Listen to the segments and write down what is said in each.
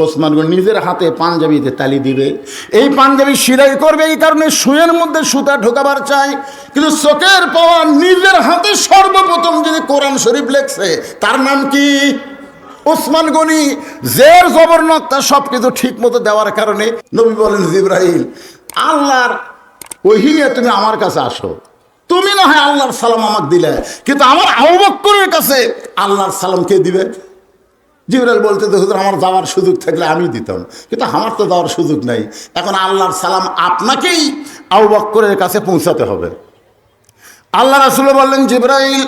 ওসমান গনি নিজের হাতে পাঞ্জাবিতে তালি দিবে। এই পাঞ্জাবি সিলাই করবে, এই কারণে সুয়ের মধ্যে সুতা ঢোকাবার চাই। কিন্তু চোখের পাওয়া নিজের হাতে সর্বপ্রথম যদি কোরআন শরীফ লেখছে, তার নাম কি? ওসমান গনি, জের জবর নক্তা সব কিছু ঠিক মতো দেওয়ার কারণে নবী বলেন জিব্রাহিল আল্লাহর ওহি নিয়ে তুমি আমার কাছে আসো। তুমি না হয় আল্লাহর সালাম আমাকে দিলে, কিন্তু আমার আহ্বক্করের কাছে আল্লাহর সালাম কে দিবে? জিবরাল বলতে তো হুজুর, আমার যাওয়ার সুযোগ থাকলে আমি দিতাম। কিন্তু আমার তো যাওয়ার সুযোগ নাই। এখন আল্লাহর সালাম আপনাকেই আহ্বক্করের কাছে পৌঁছাতে হবে। আল্লাহ রাসুল বললেন, জিব্রাইল,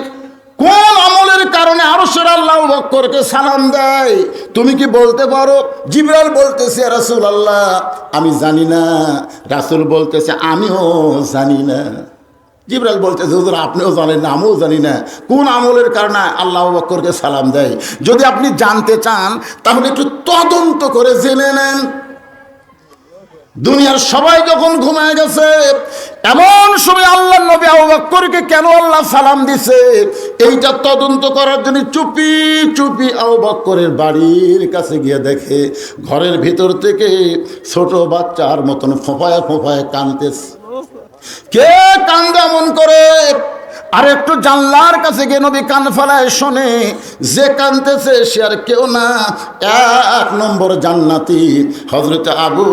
কোন আমলের কারণে আরও সেরা আল্লাহ বক্করকে সালাম দেয়? তুমি কি বলতে পারো? জিব্রাইল বলতেছে রাসুল আল্লাহ আমি জানি না। রাসুল বলতেছে, আমিও জানি না। জিব্রাইল বলতেছে হুজুর, আপনিও জানেন না, আমিও জানি না। কোন আমলের কারণে আল্লাহ বক্করকে সালাম দেয়? যদি আপনি জানতে চান, তাহলে একটু তদন্ত করে জেনে নেন। দুনিয়ার সবাই যখন ঘুমায় গেছে, এমন সময় আল্লাহ নবী আউবাক্করকে কেন আল্লাহ সালাম দিছে? এইটা তদন্ত করার জন্য চুপি চুপি আউবাক্করের বাড়ির কাছে গিয়ে দেখে, ঘরের ভিতর থেকে ছোট বাচ্চার মতন ফোঁপায় ফোঁপায় কানতেছে। কে কান্দে এমন করে? আর একটু জানলার কাছে গিয়ে নবী কান ফেলায় শোনে, যে কানতেছে সে আর কেউ না। এক নম্বর জান্নাতি হজরত আবু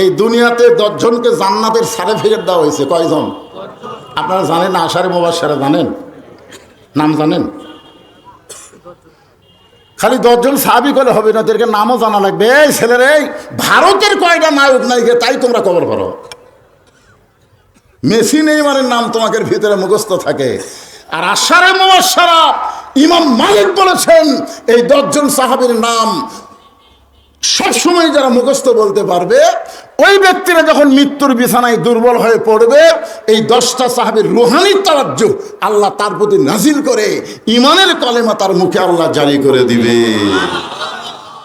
এই দুনিয়াতে দশজনকে জান্নাতের সার্টিফিকেট দেওয়া হয়েছে। কয়জন? আপনারা জানেন আষাঢ়ে মোবাসারা জানেন? নাম জানেন? খালি দশজন সাহাবি করে হবে না তাদেরকে নামও জানা লাগবে। এই ছেলেরে, এই ভারতের কয়টা নায়ক, নায়িকা, তাই তোমরা কবর করো মেসি নেইমারের নাম তোমাদের ভিতরে মুখস্থ থাকে। আর আশারে মোবাসারা ইমাম মালিক বলেছেন, এই দশজন সাহাবির নাম সবসময় যারা মুখস্থ বলতে পারবে ওই ব্যক্তিরা যখন মৃত্যুর বিছানায় দুর্বল হয়ে পড়বে, এই দশটা সাহাবের রুহানি তারাজ্য আল্লাহ তার প্রতি নাজিল করে ইমানের কলেমা তার মুখে আল্লাহ জারি করে দিবে।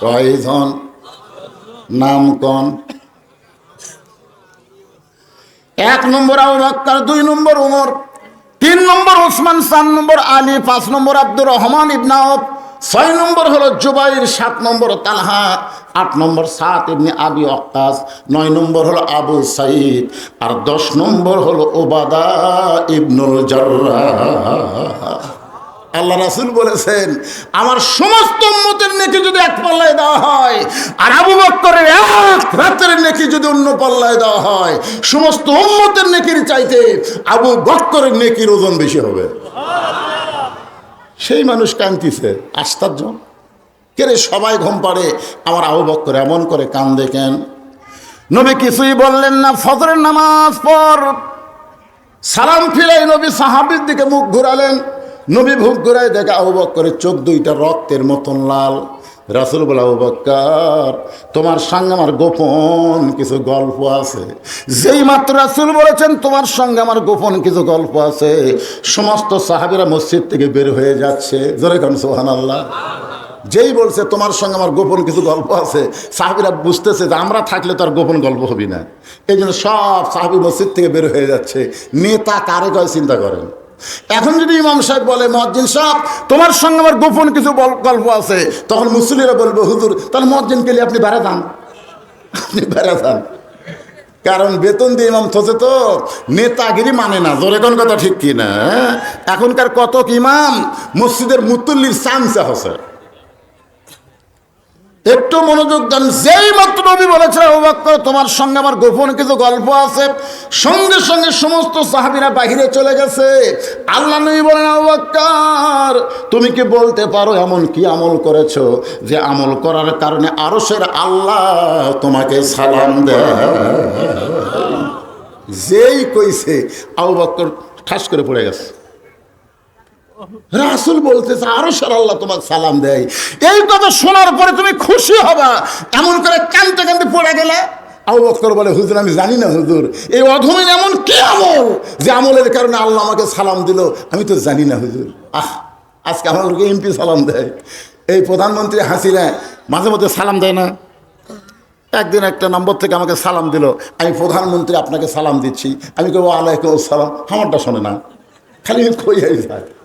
কয়জন? নাম কন? এক নম্বর আবু বাক্কার, দুই নম্বর উমর, তিন নম্বর ওসমান চার নম্বর আলী, পাঁচ নম্বর আব্দুর রহমান ইবনাওত ছয় নম্বর হলো জুবাইর, সাত নম্বর তালহা, আট নম্বর সাত ইবনে আবি অক্কাস নয় নম্বর হলো আবু সাইদ, আর দশ নম্বর হলো ওবাদা ইবনুল জার্রাহ। আল্লাহ রাসুল বলেছেন, আমার সমস্ত উম্মতের নেকি যদি এক পাল্লায় দেওয়া হয়, আর আবু বক্করের এক রাতের নেকি যদি অন্য পাল্লায় দেওয়া হয়, সমস্ত উম্মতের নেকির চাইতে আবু বক্করের নেকির ওজন বেশি হবে। সেই মানুষ কান্দিছে আশ্চর্য। কেরে সবাই ঘুম পাড়ে, আমার আবু বক্কর এমন করে কান? দেখেন নবী কিছুই বললেন না, ফজরের নামাজ পর সালাম ফিরাই নবী, সাহাবির দিকে মুখ ঘুরালেন। নবী মুখ ঘুরাই দেখে আবু বক্করের চোখ দুইটা রক্তের মতন লাল। রাসুল বলে বক্কর তোমার সঙ্গে আমার গোপন কিছু গল্প আছে। যেই মাত্র রাসুল বলেছেন, তোমার সঙ্গে আমার গোপন কিছু গল্প আছে। সমস্ত সাহাবিরা মসজিদ থেকে বের হয়ে যাচ্ছে। জোরে খান সোহান আল্লাহ যেই বলছে, তোমার সঙ্গে আমার গোপন কিছু গল্প আছে, সাহাবিরা বুঝতেছে যে আমরা থাকলে তো আর গোপন গল্প হবি না। এই জন্য সব সাহাবি মসজিদ থেকে বের হয়ে যাচ্ছে। নেতা কারে কয় চিন্তা করেন? এখন যদি ইমাম সাহেব বলে মহাজ্জিন সাহেব, তোমার সঙ্গে আমার গোপন কিছু গল্প আছে। তখন মুসলিরা বলবে, হুজুর, তাহলে মহাজ্জিন কেলে আপনি বেড়া যান। আপনি বেড়া যান। কারণ বেতন দিয়ে ইমাম থসে তো নেতাগিরি মানে না। জোরে কোন কথা ঠিক কি না হ্যাঁ? এখনকার কত ইমাম মসজিদের মুতুল্লির চান্সে হসে। একটু মনোযোগ দেন, যেই মাত্র নবী বলেছে আবু বকর, তোমার সঙ্গে আমার গোপন কিছু গল্প আছে। সঙ্গে সঙ্গে সমস্ত সাহাবীরা বাহিরে চলে গেছে। আল্লাহ নবী বলেন, আবু বকর, তুমি কি বলতে পারো এমন কি আমল করেছ যে আমল করার কারণে আরশের আল্লাহ তোমাকে সালাম দেয়? যেই কইছে, আবু বকর ঠাস করে পড়ে গেছে। রাসুল বলতেছে আরও সার আল্লাহ তোমার সালাম দেয়। এই কথা শোনার পরে তুমি খুশি হবা। এমন করে কানতে কানতে পড়ে গেলে, আবু বলে, হুজুর, আমি জানি না, হুজুর। এই অধমের এমন কি আমল যে আমলের কারণে আল্লাহ আমাকে সালাম দিল? আমি তো জানি না, হুজুর। আহ, আজকে আমাদেরকে এমপি সালাম দেয়। এই প্রধানমন্ত্রী হাসিনা মাঝে মধ্যে সালাম দেয় না। একদিন একটা নম্বর থেকে আমাকে সালাম দিল, আমি প্রধানমন্ত্রী, আপনাকে সালাম দিচ্ছি। আমি কেবো আলাইকুম সালাম আমারটা শোনে না। খালি কই যায়।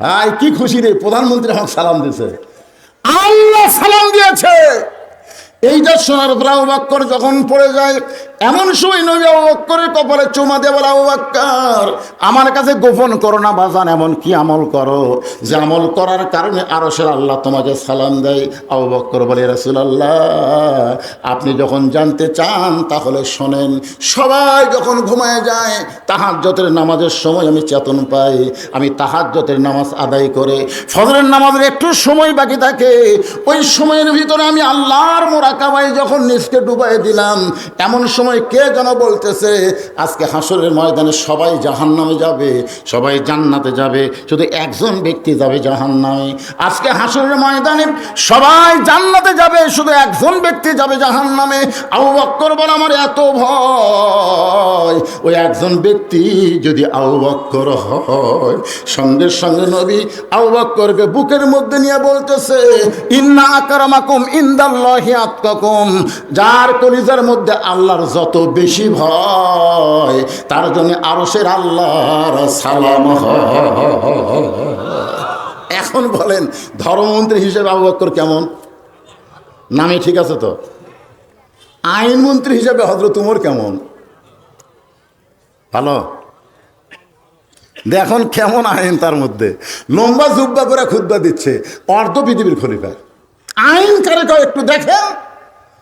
আয় কি খুশি রে প্রধানমন্ত্রী আমাকে সালাম দিয়েছে। আল্লাহ সালাম দিয়েছে। এইটা সোনার বক্কর যখন পড়ে যায় এমন সময় নবী আবু বক্করের কপালে চুমা দিয়ে বলে আমার কাছে গোপন করো না বাজান, এমন কি আমল করো? যে আমল করার কারণে আরও সে আল্লাহ তোমাকে সালাম দেয়। আবু বক্কর বলে রসুল আল্লাহ আপনি যখন জানতে চান, তাহলে শোনেন, সবাই যখন ঘুমায় যায় তাহাজ্জতের নামাজের সময় আমি চেতন পাই, আমি তাহাজ্জতের নামাজ আদায় করে। ফজরের নামাজের একটু সময় বাকি থাকে, ওই সময়ের ভিতরে আমি আল্লাহর মোরাকাবাই যখন নিজকে ডুবাই দিলাম, এমন সময় কে যেন বলতেছে, আজকে হাসরের ময়দানে সবাই জাহান্নামে যাবে, সবাই জান্নাতে যাবে, শুধু একজন ব্যক্তি যাবে জাহান্নামে। আজকে হাসরের ময়দানে সবাই জান্নাতে যাবে, শুধু একজন ব্যক্তি যাবে জাহান্নামে। আবু বক্কর বলে, আমার এত ভয়। ওই একজন ব্যক্তি যদি আবু বক্কর হয়, সঙ্গে সঙ্গে নবী আবু বক্করকে বুকের মধ্যে নিয়ে বলতেছে, ইন্না আকরামাকুম ইন্দাল্লাহি আতকাকুম। যার কলিজার মধ্যে আল্লাহর যত বেশি ভয়, তার জন্য আরশের আল্লাহর সালাম এখন বলেন, ধর্মমন্ত্রী হিসেবে আবু বক্কর কেমন? নামে ঠিক আছে তো? আইনমন্ত্রী হিসেবে হজরত উমর কেমন? ভালো? দেখুন কেমন আইন তার মধ্যে। লম্বা জুব্বা করে খুদ্া দিচ্ছে, অর্ধ পৃথিবীর খলিফা। আইন কারে একটু দেখেন।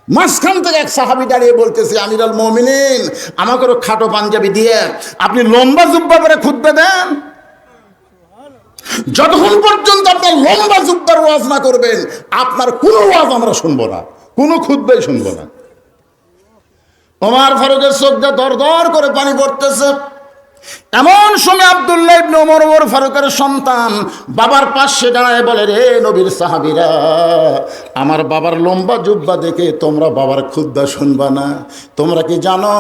মাঝখান থেকে এক সাহাবি দাঁড়িয়ে বলতেছে, আমিরাল মমিনিন আমাকেও খাটো পাঞ্জাবি দিয়ে আপনি লম্বা জুব্বা করে খুদ্া দেন। যতক্ষণ পর্যন্ত আপনার লম্বা জুব্বার ওয়াজ না করবেন, আপনার কোনো ওয়াজ আমরা শুনব না, কোনো খুদ্াই শুনব না। ওমার ফারুকের চোখটা দর দর করে পানি পড়তেছে। এমন সময় আবদুল্লাহ ইবনে ওমর ফারুকের সন্তান বাবার পাশে দাঁড়ায় বলে, রে নবীর সাহাবীরা, আমার বাবার লম্বা জুব্বা দেখে তোমরা বাবার খুদ্া শুনবা না। তোমরা কি জানো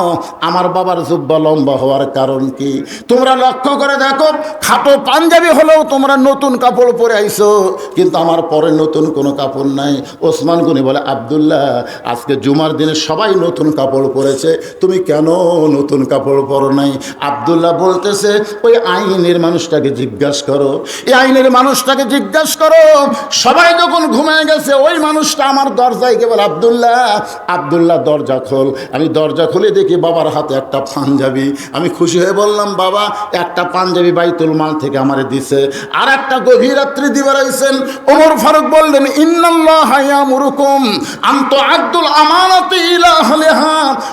আমার বাবার জুব্বা লম্বা হওয়ার কারণ কি? তোমরা লক্ষ্য করে দেখো, খাটো পাঞ্জাবি হলেও তোমরা নতুন কাপড় পরে আইছো, কিন্তু আমার পরে নতুন কোনো কাপড় নাই। ওসমান গনি বলে, আবদুল্লাহ, আজকে জুমার দিনে সবাই নতুন কাপড় পরেছে, তুমি কেন নতুন কাপড় পরো নাই? আবদুল্লাহ বলতেছে, ওই আইনের মানুষটাকে জিজ্ঞাসা করো। এই আইনের মানুষটাকে জিজ্ঞাসা করো। সবাই যখন ঘুমিয়ে গেছে, ওই মানুষটা আমার দরজায় কেবল আবদুল্লাহ আবদুল্লাহ, দরজা খোল। আমি দরজা খুলে দেখি বাবার হাতে একটা পাঞ্জাবি। আমি খুশি হয়ে বললাম, বাবা, একটা পাঞ্জাবি বাইতুল মাল থেকে আমারে দিছে। আর একটা গভীর রাত্রি দিবার আইছেন। ওমর ফারুক বললেন, ইন্নাল্লাহ হায়ামুরুকুম আন্ত আব্দুল আমানাতি ইলা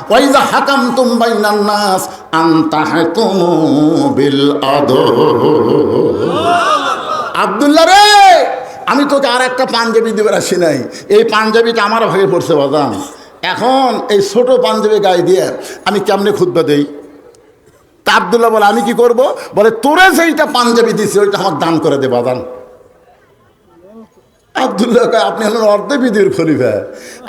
আহলিহা ওয়া ইযা হাকামতুম বাইনান নাস আনতাহকুমু বিল আদল আবদুল্লাহ রে, আমি তোকে আর একটা পাঞ্জাবি দিবার আসি নাই। এই পাঞ্জাবিটা আমার ভাগে পড়ছে বাদাম। এখন এই ছোট পাঞ্জাবি গায়ে দিয়ে আমি কেমনে খুদ্া দেই? তা আবদুল্লাহ বলে, আমি কি করব? বলে, তোরে যেইটা পাঞ্জাবি দিছি, ওইটা আমার দান করে দে বাদান আবদুল্লাহ আপনি হলেন অর্ধ পৃথিবীর খলিফা।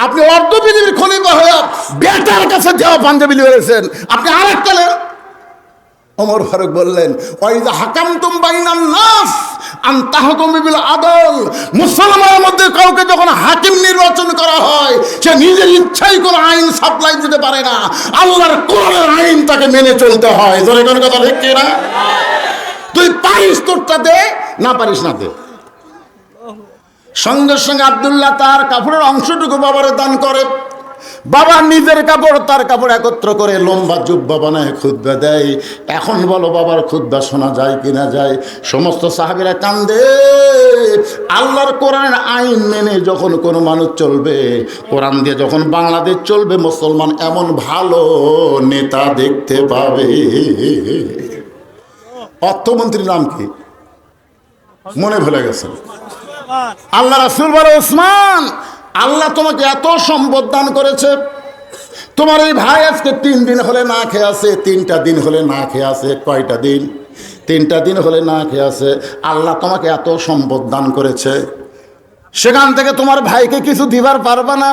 আপনি অর্ধ পৃথিবীর খলিফা হয়ে বেটার কাছে দেওয়া পাঞ্জাবি লিখেছেন আপনি আর একটা ওমর ফারুক বললেন ওয়াইদা হাকাম তুম বাইনান নাস বিল আদল। মুসলমানের মধ্যে কাউকে যখন হাকিম নির্বাচন করা হয়, সে নিজের ইচ্ছাই কোনো আইন সাপ্লাই দিতে পারে না। আল্লাহর কোরআনের আইন তাকে মেনে চলতে হয়। জোরে কোনো কথা ঠিক না তুই পারিস তোরটা দে, না পারিস না দে। সঙ্গে সঙ্গে আবদুল্লাহ তার কাপড়ের অংশটুকু বাবারে দান করে। বাবা নিজের কাপড়, তার কাপড় একত্র করে লম্বা জুব্বা বানায়, খুদ্া দেয়। এখন বলো বাবার খুদ্া শোনা যায় কিনা যায়? সমস্ত সাহাবিরা কান্দে। আল্লাহর কোরআনের আইন মেনে যখন কোনো মানুষ চলবে, কোরআন দিয়ে যখন বাংলাদেশ চলবে, মুসলমান এমন ভালো নেতা দেখতে পাবে। অর্থমন্ত্রীর নাম কি? মনে ভুলে গেছেন। আল্লাহ রাসুল বলে, ওসমান, আল্লাহ তোমাকে এত সম্পদ দান করেছে। তোমার এই ভাই আজকে তিন দিন হলে না খেয়ে আছে, তিনটা দিন হলে না খেয়ে আছে, কয়টা দিন? তিনটা দিন হলে না খেয়ে আছে। আল্লাহ তোমাকে এত সম্পদ দান করেছে। সেখান থেকে তোমার ভাইকে কিছু দিবার পারবা না।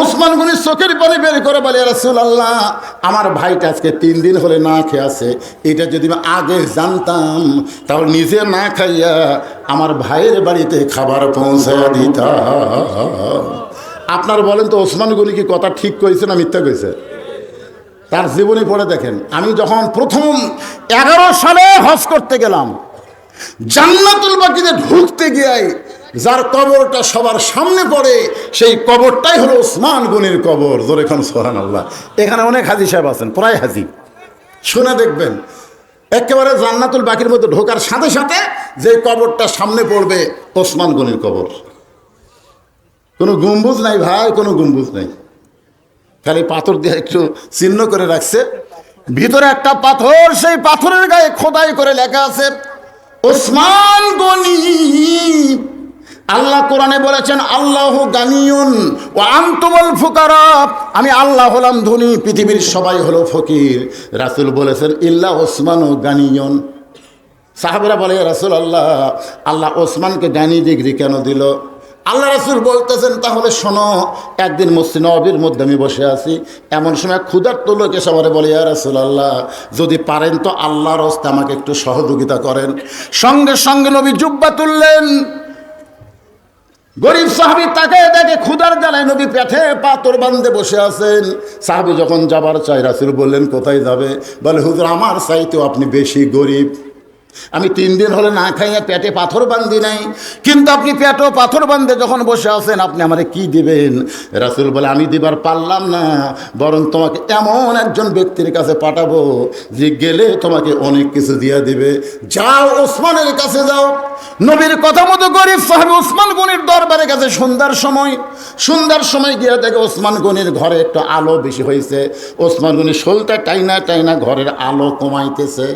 ওসমান গনির চোখের পানি বের করে বলে রাসুল আল্লাহ আমার ভাইটা আজকে তিন দিন হলে না খেয়ে আছে। এটা যদি আমি আগে জানতাম, তাহলে নিজে না খাইয়া আমার ভাইয়ের বাড়িতে খাবার পৌঁছাইয়া দিতাম। আপনার বলেন তো ওসমান গনি কি কথা ঠিক কয়েছে না মিথ্যা কইছে? তার জীবনী পড়ে দেখেন। আমি যখন প্রথম এগারো সালে হজ করতে গেলাম, জান্নাতুল বাকিতে ঢুকতে গিয়ে যার কবরটা সবার সামনে পড়ে, সেই কবরটাই হলো ওসমান গনির কবর। জোরে খান সোহান আল্লাহ এখানে অনেক হাজি সাহেব আছেন, প্রায় হাজি। শুনে দেখবেন, একেবারে জান্নাতুল বাকির মধ্যে ঢোকার সাথে সাথে যে কবরটা সামনে পড়বে ওসমান গনির কবর। কোনো গম্বুজ নাই ভাই, কোনো গম্বুজ নাই। খালি পাথর দিয়ে একটু চিহ্ন করে রাখছে। ভিতরে একটা পাথর, সেই পাথরের গায়ে খোদাই করে লেখা আছে, ওসমান গনি আল্লাহ কোরআনে বলেছেন, আল্লাহ গানিয়ন ও আন্তমল ফুকারা। আমি আল্লাহ হলাম ধনী, পৃথিবীর সবাই হলো ফকির। রাসুল বলেছেন, ইল্লা ওসমান ও গানিয়ন। সাহাবেরা বলে রাসুল আল্লাহ আল্লাহ ওসমানকে গানি ডিগ্রি কেন দিল? আল্লাহ রাসুল বলতেছেন, তাহলে শোনো, একদিন মসজিদ নবীর মধ্যে আমি বসে আছি, এমন সময় ক্ষুধার্ত লোকে সবারে বলে, ইয়া রাসুল আল্লাহ যদি পারেন তো আল্লাহর হস্তে আমাকে একটু সহযোগিতা করেন। সঙ্গে সঙ্গে নবী জুব্বা তুললেন। গরিব সাহাবি তাকে দেখে ক্ষুদার জ্বালায় নবী পেঠে পাথর বান্ধে বসে আছেন। সাহাবি যখন যাবার চাই, রাসুল বললেন, কোথায় যাবে? বলে, হুজুর, আমার চাইতেও আপনি বেশি গরিব। আমি তিন দিন হলে না খাইয়া পেটে পাথর বান্ধি নাই। কিন্তু আপনি পেটও পাথর বান্ধে যখন বসে আছেন, আপনি আমারে কি দিবেন? রাসুল বলে, আমি দিবার পারলাম না, বরং তোমাকে এমন একজন ব্যক্তির কাছে পাঠাবো, যে গেলে তোমাকে অনেক কিছু দিয়ে দিবে। যাও ওসমানের কাছে যাও। নবীর কথা মতো গরিব সাহেব ওসমান গনির দরবারের কাছে সন্ধ্যার সময় সন্ধ্যার সময় গিয়ে দেখে ওসমান গনির ঘরে একটু আলো বেশি হয়েছে। ওসমান গনি শোলটা টাইনা টাইনা ঘরের আলো কমাইতেছে।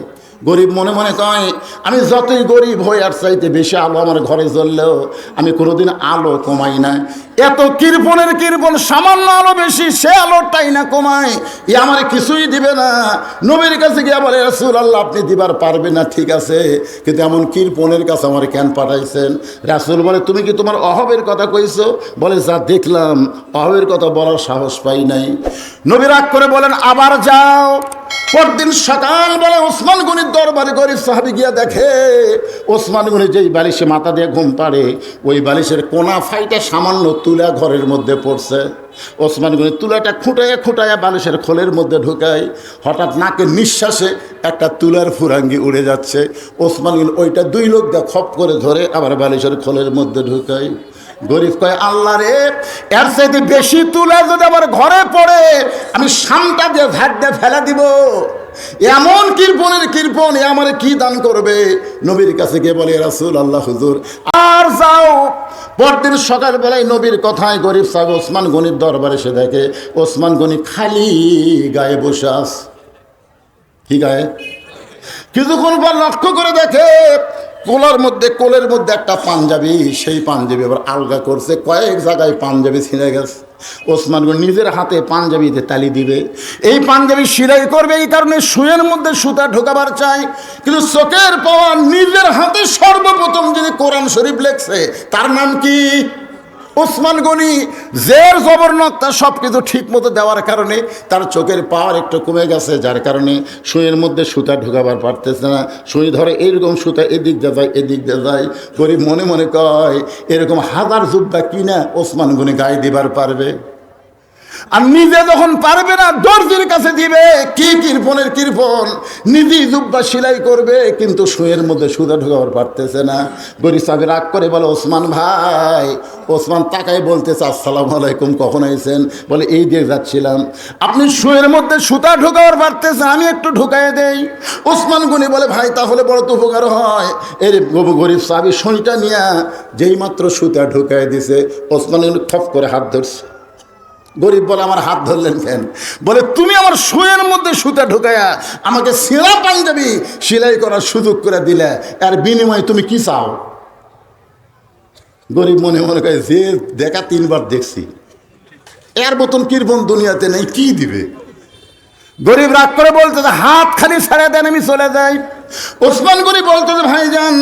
গরিব মনে মনে কয়, আমি যতই গরিব হই আর চাইতে বেশি আলো আমার ঘরে জ্বললেও আমি কোনোদিন আলো কমাই না। এত কৃপণের কৃপণ সামান্য আলো বেশি, সে আলোটাই না কমায়। ই আমার কিছুই দিবে না। নবীর কাছে গিয়ে বলে রাসুল আল্লাহ আপনি দিবার পারবে না, ঠিক আছে। কিন্তু এমন কৃপণের কাছে আমার কেন পাঠাইছেন? রাসুল বলে, তুমি কি তোমার অভাবের কথা কইছো? বলে, যা দেখলাম অভাবের কথা বলার সাহস পাই নাই। নবী রাগ করে বলেন, আবার যাও। পরদিন সকাল বেলা ওসমান গনির দরবারে গরিব সাহাবি গিয়া দেখে, ওসমান গনি যেই বালিশে মাথা দিয়ে ঘুম পাড়ে, ওই বালিশের কোনা ফাইটা সামান্য তুলা ঘরের মধ্যে পড়ছে। ওসমান গনি তুলাটা খুঁটাইয়া খুঁটাইয়া বালিশের খোলের মধ্যে ঢুকায়, হঠাৎ নাকে নিঃশ্বাসে একটা তুলার ফুরাঙ্গি উড়ে যাচ্ছে। ওসমান গনি ওইটা দুই লোক দিয়ে খপ করে ধরে আবার বালিশের খোলের মধ্যে ঢুকায়। গরিব কয়, আল্লাহ রে, এর চাইতে বেশি তুলা যদি আমার ঘরে পড়ে, আমি সামটা দিয়ে ঝাড় দিয়ে ফেলে দিব। এমন কৃপণের কৃপণ, এ আমার কি দান করবে? নবীর কাছে গিয়ে বলে রাসুল আল্লাহ হুজুর, আর যাও। পরদিন সকালবেলায় নবীর কথায় গরিব সাহেব ওসমান গনির দরবারে সে দেখে, ওসমান গনি খালি গায়ে বসে আস কি গায়ে? কিছুক্ষণ পর লক্ষ্য করে দেখে কোলার মধ্যে, কোলের মধ্যে একটা পাঞ্জাবি, সেই পাঞ্জাবি আবার আলগা করছে। কয়েক জায়গায় পাঞ্জাবি ছিঁড়ে গেছে। ওসমান নিজের হাতে পাঞ্জাবিতে তালি দিবে। এই পাঞ্জাবি সিলাই করবে, এই কারণে সুয়ের মধ্যে সুতা ঢোকাবার চাই। কিন্তু চোখের পাওয়া নিজের হাতে সর্বপ্রথম যদি কোরআন শরীফ লেখছে, তার নাম কি? ওসমান গনি জের জবর তার সব কিছু ঠিক মতো দেওয়ার কারণে তার চোখের পাওয়ার একটু কমে গেছে, যার কারণে সুঁয়ের মধ্যে সুতা ঢুকাবার পারতেছে না। সুঁই ধরে এইরকম সুতা এদিক দিয়ে যায়, এদিক দিয়ে যায়। গরিব মনে মনে কয়, এরকম হাজার যুদ্ধা কিনা ওসমান গনি গায়ে দিবার পারবে? আর নিজে যখন পারবে না, দর্জির কাছে দিবে। কি কৃপণের কৃপণ নিজেই জুব্বা সেলাই করবে, কিন্তু সুয়ের মধ্যে সুদা ঢোকাবার পারতেছে না। গরিব সাহেব, রাগ করে বলে, ওসমান ভাই। ওসমান তাকাই বলতেছে, আসসালামু আলাইকুম, কখন এসেছেন বলে, এই দিয়ে যাচ্ছিলাম। আপনি সুয়ের মধ্যে সুতা ঢোকাবার পারতেছেন, আমি একটু ঢুকাই দেই। ওসমান গনি বলে, ভাই, তাহলে বড় তো উপকার হয়। এর গরিব সাহেব সইটা নিয়ে যেই মাত্র সুতা ঢুকাই দিছে, ওসমান খপ করে হাত ধরছে। গরিব বলে আমার হাত ধরলেন কেন? বলে, তুমি আমার শুয়ের মধ্যে সুতা ঢুকায়া আমাকে সেরা পাঞ্জাবি সেলাই করার সুযোগ করে দিলে আর বিনিময়ে তুমি কি চাও? গরিব মনে মনে করে যে দেখা তিনবার দেখছি, এর মতন কীর্বন দুনিয়াতে নেই, কি দিবে? গরিব রাগ করে বলতে হাত খালি ছেড়ে দেন, আমি চলে যাই। ওসমান গনি বলতে ভাইজান,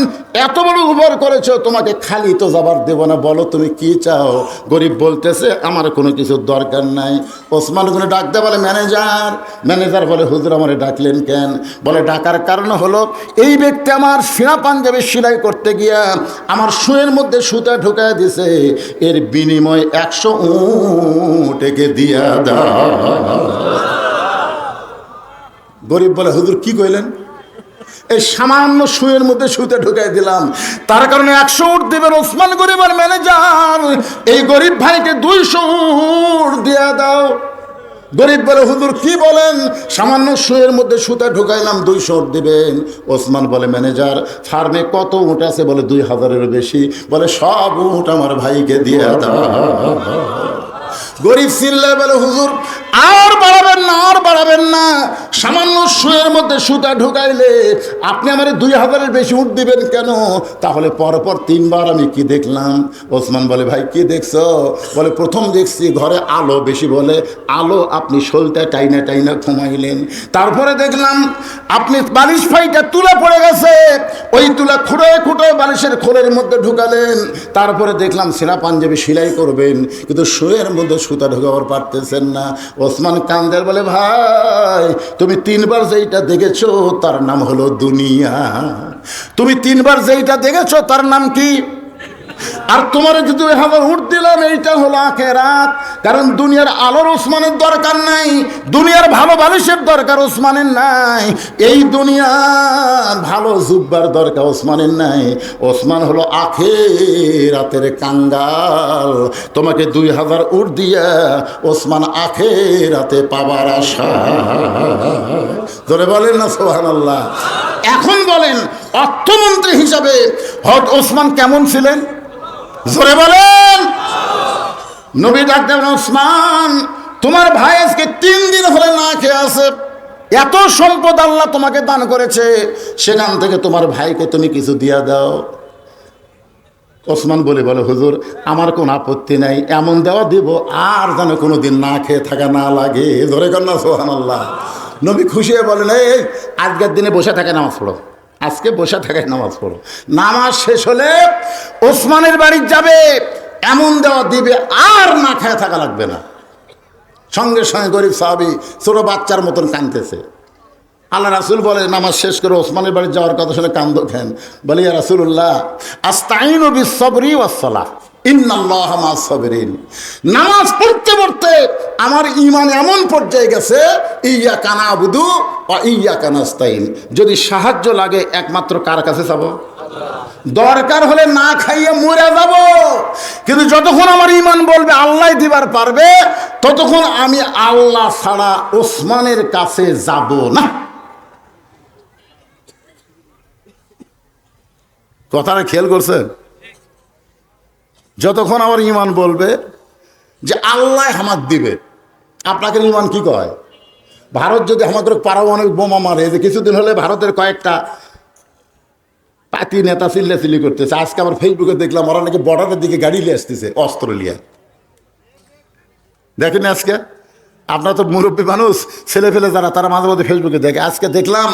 এত বড় উপর করেছ, তোমাকে খালি তো যাবার দেব না। বলো, তুমি কি চাও? গরিব বলতেছে, আমার কোনো কিছুর দরকার নাই। ওসমান গনি ডাকতে বলে, ম্যানেজার। ম্যানেজার বলে, হুজুর আমারে ডাকলেন কেন? বলে, ডাকার কারণ হলো, এই ব্যক্তি আমার সিনা পাঞ্জাবি সেলাই করতে গিয়া আমার শুয়ের মধ্যে সুতা ঢুকায় দিছে। এর বিনিময় একশো উটেকে দিয়া দাও। গরিব বলে, হুজুর, কি কইলেন? এই সামান্য শুয়ের মধ্যে শুতে ঢুকাই দিলাম। তার কারণে একশো উঠ দেবেন ওসমান গরিবের ম্যানেজার। এই গরিব ভাইকে দুইশো উঠ দিয়ে দাও। গরিব বলে, হুজুর, কি বলেন? সামান্য শুয়ের মধ্যে সুতা ঢুকাইলাম দুইশো উঠ দিবেন। ওসমান বলে, ম্যানেজার, ফার্মে কত উঠ আছে? বলে, দুই হাজারেরও বেশি। বলে, সব উঠ আমার ভাইকে দিয়ে দাও। গরিব চিল্লায় বলে, হুজুর আর বাড়াবেন না, আর বাড়াবেন না। সামান্য শুয়ের মধ্যে সুতা ঢুকাইলে আপনি আমার দুই হাজারের বেশি উঠ দিবেন কেন? তাহলে পরপর তিনবার আমি কি দেখলাম? ওসমান বলে, ভাই, কি দেখছ? বলে, প্রথম দেখছি ঘরে আলো বেশি বলে, আলো আপনি সলতে টাইনা টাইনা ঘুমাইলেন। তারপরে দেখলাম আপনি বালিশ ফাইটা তুলে পড়ে গেছে। ওই তুলা খুঁড়ে খুঁড়ে বালিশের খোলের মধ্যে ঢুকালেন। তারপরে দেখলাম সেরা পাঞ্জাবি সেলাই করবেন, কিন্তু শুয়ের মধ্যে সুতা ঢুকাবার পারতেছেন না। ওসমান কান্দের বলে, ভাই, তুমি তিনবার যেইটা দেখেছ, তার নাম হলো দুনিয়া। তুমি তিনবার যেইটা দেখেছ, তার নাম কি? আর তোমার যদি দুই হাজার উঠ দিলাম, এইটা হলো আখেরাত। কারণ দুনিয়ার আলোর ওসমানের দরকার নাই, দুনিয়ার ভালো বালিশের দরকার ওসমানের নাই, এই দুনিয়ার ভালো জুব্বার দরকার ওসমানের নাই। ওসমান হলো আখেরাতের কাঙ্গাল। তোমাকে দুই হাজার উঠ দিয়া ওসমান আখেরাতে পাবার আশা। ধরে বলেন না সোহান আল্লাহ এখন বলেন, অর্থমন্ত্রী হিসাবে হট ওসমান কেমন ছিলেন? জোরে বলেন। নবী ডাক্তার ওসমান, তোমার ভাই আজকে তিন দিন হলে না খেয়ে আছে। এত সম্পদ আল্লাহ তোমাকে দান করেছে, সেখান থেকে তোমার ভাইকে তুমি কিছু দিয়া দাও। ওসমান বলে বলে, হুজুর, আমার কোনো আপত্তি নাই, এমন দেওয়া দিব, আর যেন কোনো দিন না খেয়ে থাকা না লাগে। ধরে না সোহান আল্লাহ নবী খুশি হয়ে বলেন, এই, আজকের দিনে বসে থাকে নামাজ পড়ো। আজকে বসে থাকে নামাজ পড়ো। নামাজ শেষ হলে ওসমানের বাড়ি যাবে, এমন দেওয়া দিবে, আর না খায় থাকা লাগবে না। সঙ্গে সঙ্গে গরিব সাহাবি ছোটো বাচ্চার মতন কাঁদতেছে। আল্লাহ রাসুল বলে, নামাজ শেষ করে ওসমানের বাড়ি যাওয়ার কথা শুনে কান্দ খেন বলে রাসুল্লাহ আস্তাইন ও বিসবরি ওয়াসলা ইন্নাল্লাহ মাস সাবিরিন নামাজ পড়তে পড়তে আমার ইমান এমন পর্যায়ে গেছে ইয়া কানা ইয়া কানাস্তাইন যদি সাহায্য লাগে, একমাত্র কার কাছে যাব? দরকার হলে না খাইয়ে মরে যাব। কিন্তু যতক্ষণ আমার ইমান বলবে, আল্লাহ দিবার পারবে, ততক্ষণ আমি আল্লাহ ছাড়া ওসমানের কাছে যাব না। কথাটা খেয়াল করছেন? যতক্ষণ আমার ইমান বলবে যে আল্লাহ হামাদ দিবে আপনাকে ইমান কি কয়? ভারত যদি আমাদের পারমাণবিক বোমা মারে যে কিছুদিন হলে ভারতের কয়েকটা পাতি নেতা চিল্লাচিল্লি করতেছে। আজকে আবার ফেসবুকে দেখলাম, ওরা নাকি বর্ডারের দিকে গাড়ি নিয়ে আসতেছে, অস্ত্র নিয়ে। দেখেন আজকে, আপনার তো মুরব্বী মানুষ ছেলে ফেলে যারা, তারা মাঝে মাঝে ফেসবুকে দেখে। আজকে দেখলাম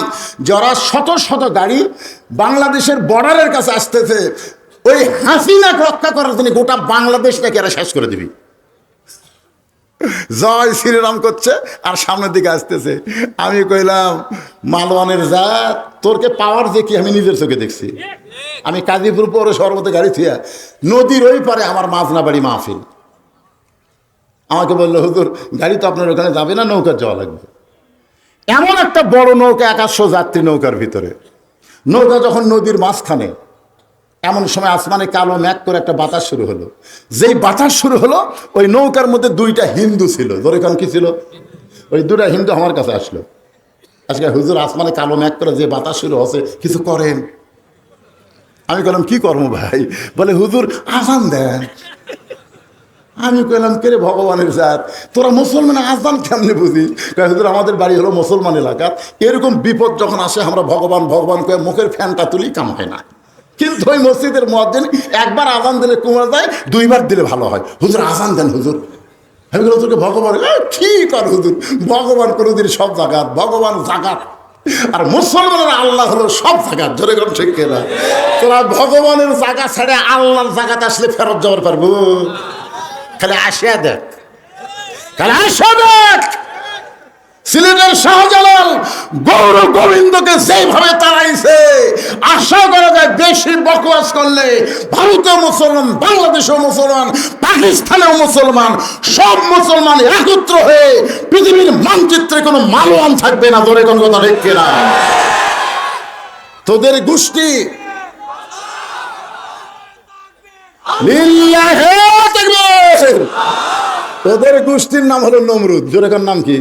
যারা শত শত গাড়ি বাংলাদেশের বর্ডারের কাছে আসতেছে। ওই হাসিনাকে রক্ষা করার জন্য গোটা বাংলাদেশটাকে এরা শেষ করে দিবি। জয় শ্রীরাম করছে আর সামনের দিকে আসতেছে। আমি কইলাম, মালওয়ানের জাত, তোরকে পাওয়ার যে কি আমি নিজের চোখে দেখছি। আমি কাজীপুর পরে সর্বতে গাড়ি থুয়া নদীর ওই পারে আমার মাঝনা বাড়ি মাহফিল। আমাকে বলল, হুজুর, গাড়ি তো আপনার ওখানে যাবে না নৌকা যাওয়া লাগবে। এমন একটা বড় নৌকা একাশো যাত্রী নৌকার ভিতরে। নৌকা যখন নদীর মাঝখানে এমন সময় আসমানে কালো ম্যাক করে একটা বাতাস শুরু হলো। যেই বাতাস শুরু হলো ওই নৌকার মধ্যে দুইটা হিন্দু ছিল। কারণ কি ছিল? ওই দুটা হিন্দু আমার কাছে আসলো। আজকে হুজুর আসমানে কালো ম্যাক করে যে বাতাস শুরু হচ্ছে কিছু করেন? আমি কলাম কি কর্ম ভাই? বলে হুজুর আজান দেন। আমি কইলাম কে ভগবানের জাত? তোরা মুসলমান আজান কেমনে কয়, হুজুর আমাদের বাড়ি হলো মুসলমান এলাকা। এরকম বিপদ যখন আসে আমরা ভগবান ভগবান কয়ে মুখের ফ্যানটা তুলি কাম হয় না। কিন্তু ওই মসজিদের মসজিদ একবার আজান দিলে কমে যায় দুইবার দিলে ভালো হয়। হুজুর আজান দেন হুজুর। আমি হুজুরকে ভগবান "এ, ঠিক আর হুজুর ভগবান কোনোদিন সব জাগাত ভগবান জাগাত। আর মুসলমানের আল্লাহ হলো সব জায়গাত জোরে কোন ঠিক না তোরা ভগবানের জায়গা ছেড়ে আল্লাহর জায়গাতে আসলে ফেরত যাওয়ার পারব। খালি আসিয়া দেখ। খালি আসিয়া দেখ! সিলেটের শাহজালাল গৌর গোবিন্দকে যেইভাবে তাড়াইছে, আশা করা যায় বেশি বকবাস করলে ভারতীয় মুসলমান, বাংলাদেশেও মুসলমান, পাকিস্তানেও মুসলমান, সব মুসলমান একত্র হয়ে পৃথিবীর মানচিত্রে কোনো মালওয়ান থাকবে না, ধরে কোন কথা ঠিক কিনা তোদের গোষ্ঠী। তোদের গোষ্ঠীর নাম হলো নমরুদ জোরেকার নাম কি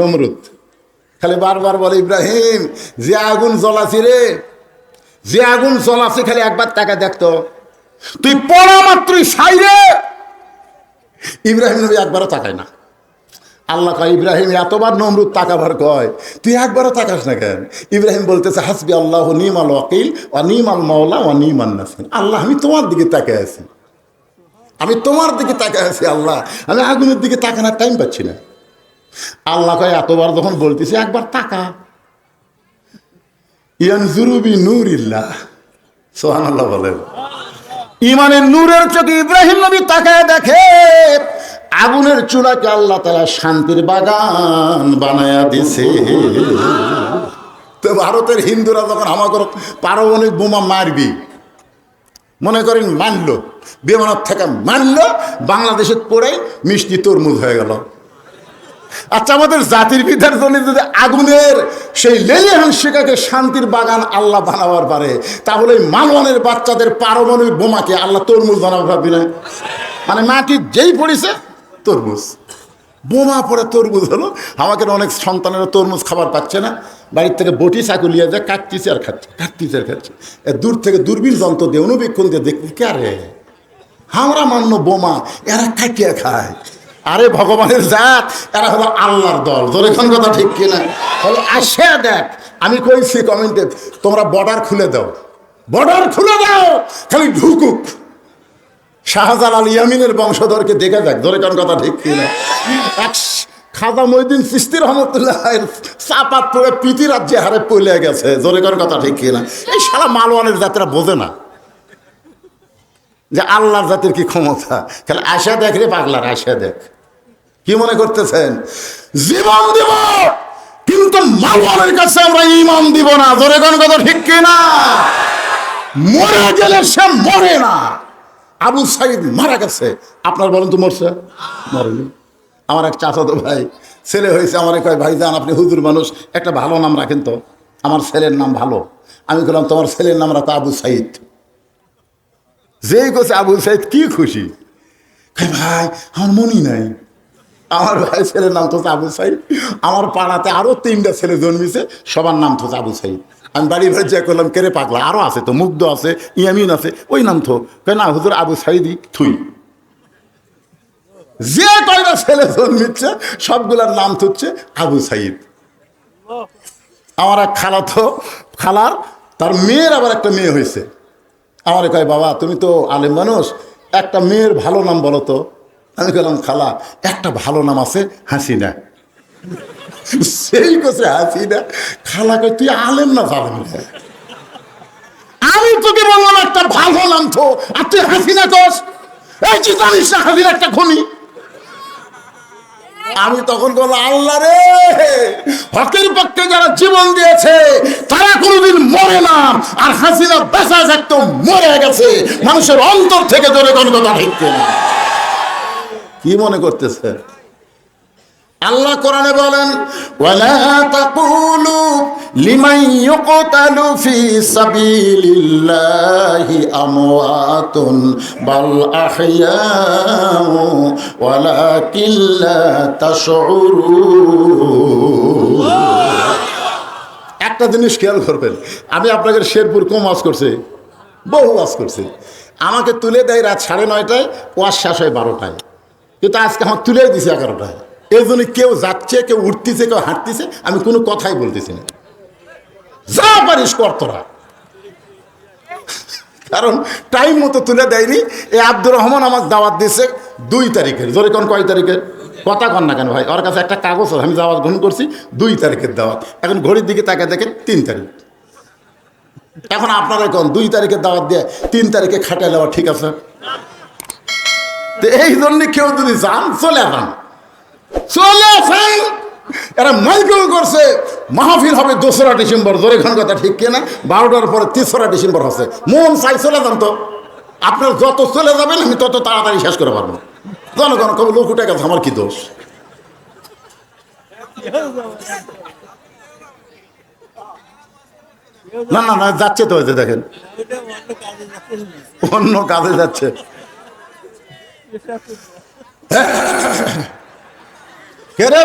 নমরুদ। খালি বারবার বলে, ইব্রাহিম, যে আগুন জ্বলাছি রে, যে আগুন জ্বলাছে, খালি একবার টাকা দেখতো তুই পড়া মাত্রই সাই রে। ইব্রাহিম নবী একবারও তাকায় না। আল্লাহ কয়, ইব্রাহিম, এতবার নমরুদ তাকাবার কয়, তুই একবারও তাকাস না কেন? ইব্রাহিম বলতেছে, হাসবি আল্লাহ নিমাল ওয়াকিল ও নিমাল মাওলা ও নাসির। আল্লাহ, আমি তোমার দিকে তাকায় আছি। আমি তোমার দিকে তাকায় আছি, আল্লাহ। আমি আগুনের দিকে তাকানোর টাইম পাচ্ছি না। আল্লাহ কয়, এতবার যখন বলতেছি, একবার তাকা। ইয়ানজুরুবি নূর ইল্লাহ সোহান আল্লাহ বলেন। ইমানের নূরের চোখে ইব্রাহিম নবী তাকায় দেখে, আগুনের চূড়াকে আল্লাহ তালা শান্তির বাগান বানায়া দিছে। তো ভারতের হিন্দুরা যখন আমাকে পারমাণবিক বোমা মারবি, মনে করেন মানলো বিমানত থেকে মানলো, বাংলাদেশে পড়ে মিষ্টি তরমুজ হয়ে গেল। আচ্ছা আমাদের জাতির পিতার জন্য যদি আগুনের সেই লেলিহান শিকাকে শান্তির বাগান আল্লাহ বানাবার পারে, তাহলে মালওয়ানের বাচ্চাদের পারমাণবিক বোমাকে আল্লাহ তরমুজ বানাবার ভাবি না? মানে মাটি যেই পড়েছে, তরমুজ। বোমা পড়ে তরমুজ হলো। আমাকে অনেক সন্তানেরা তরমুজ খাবার পাচ্ছে না। বাড়ির থেকে বটি চাকু যায়, কাটতিছে আর খাচ্ছে, কাটতিছে আর খাচ্ছে। দূর থেকে দূরবীন যন্ত্র দিয়ে, অনুবীক্ষণ দিয়ে দেখতে কে রে? আমরা মান্য বোমা, এরা কাটিয়ে খায়। আরে ভগবানের জাত, এরা হলো আল্লাহর দল। তোর এখন কথা ঠিক কিনা? বলে আসে দেখ, আমি কইছি কমেন্টে তোমরা বর্ডার খুলে দাও। বর্ডার খুলে দাও, খালি ঢুকুক। শাহজালাল ইয়ামিনের বংশধরকে দেখে যাক, ধরে কোন কথা ঠিক কিনা? এক খাজা মহিদিন সিস্তি রহমতুল্লাহ চাপাত পড়ে পিতি রাজ্যে হারে পলে গেছে জোরে কোন কথা ঠিক কিনা? এই সারা মালওয়ানের জাতিরা বোঝে না। যে আল্লাহর জাতির কি ক্ষমতা? খালি আশা দেখ রে পাগলার আশা দেখ। কি মনে করতেছেন? জীবন দিব, কিন্তু মালওয়ানের কাছে আমরা ইমান দিব না। জোরে কোন কথা ঠিক কিনা? মরে গেলে সে মরে না। আবু সাইদ মারা গেছে। আপনার বলেন তো মরছে? মরেনি। আমার এক চাচাতো ভাই, ছেলে হয়েছে, আমার কয় ভাই যান আপনি হুজুর মানুষ, একটা ভালো নাম রাখেন তো। আমার ছেলের নাম ভালো। আমি বললাম, তোমার ছেলের নাম রাখো আবু সাইদ। যেই কোছে আবু সাইদ, কি খুশি? ভাই, আমার মনই নাই। আমার ভাই ছেলের নাম তো আবু সাইদ। আমার পাড়াতে আরও তিনটা ছেলে জন্মিছে, সবার নাম তো আবু সাইদ। আমি বাড়ি ঘরে যা করলাম কেড়ে পাগলা? আরও আছে তো, মুগ্ধ আছে, ইয়ামিন আছে, ওই নাম তো। না, হুজুর, আবু সাইদি থুই। যে কয়টা ছেলে জন্মিচ্ছে, সবগুলার নাম হচ্ছে আবু সাইদ। আমার এক খালা তো, খালার, তার মেয়ের আবার একটা মেয়ে হয়েছে। আমার কয়, বাবা, তুমি তো আলেম মানুষ, একটা মেয়ের ভালো নাম বলো তো। আমি বললাম, খালা, একটা ভালো নাম আছে, হাসিনা। সেই কোসে হাসিনা, খালা কয় তুই আলেম না রে?" আমি তোকে বললাম, একটা ভালো নাম তো আর তুই হাসিনা এই যে জানিস না, হাসিনা একটা আমি তখন বললাম, আল্লাহ রে, হকের পক্ষে যারা জীবন দিয়েছে, তারা কোনোদিন মরে না, আর হাসিনা বেসা থাকতো মরে গেছে। মানুষের অন্তর থেকে জোরে ঠিক না কি মনে করতেছে? আল্লাহ কোরআনে বলেন ওয়ালা তাকুলু লিমান ইউকতালু ফি সাবিলিল্লাহি আমওয়াতুন বাল আহইয়াউ ওয়ালাকিন লা তাশউরুন. একটা জিনিস খেয়াল করবেন আমি আপনাকে শেরপুর কম ওয়াজ করছি বহু ওয়াজ করছি। আমাকে তুলে দেয় রাত সাড়ে নয়টায় ওয়াজ শেষ হয় বারোটায়। কিন্তু আজকে আমার তুলে দিছে এগারোটায়। এই জন্য কেউ যাচ্ছে, কেউ উঠতেছে, কেউ হাঁটতেছে, আমি কোনো কথাই বলতেছি না। যা পারিস কর তোরা। কারণ টাইম মতো তুলে দেয়নি। এই আব্দুর রহমান আমার দাওয়াত দিয়েছে দুই তারিখের। জোরে কোন কয় তারিখের? কথা কন না কেন ভাই, ওর কাছে একটা কাগজ আমি দাওয়াত গ্রহণ করছি দুই তারিখের দাওয়াত। এখন ঘড়ির দিকে তাকে দেখেন তিন তারিখ। এখন আপনারা কোন দুই তারিখের দাওয়াত দিয়ে তিন তারিখে খাটাই নেওয়া ঠিক আছে? এই জন্য কেউ যদি যান, চলে যান। চলে আসেন এরা মাইকেল করছে, মাহফিল হবে দোসরা ডিসেম্বর। জোরে খান কথা ঠিক কিনা? বারোটার পরে তেসরা ডিসেম্বর হচ্ছে। মন চাই চলে যান তো। আপনার যত চলে যাবেন, আমি তত তাড়াতাড়ি শেষ করে পারব। জনগণ কবে লোক উঠে গেছে, আমার কি দোষ? না না না, যাচ্ছে তো দেখেন। অন্য কাজে যাচ্ছে। কে রে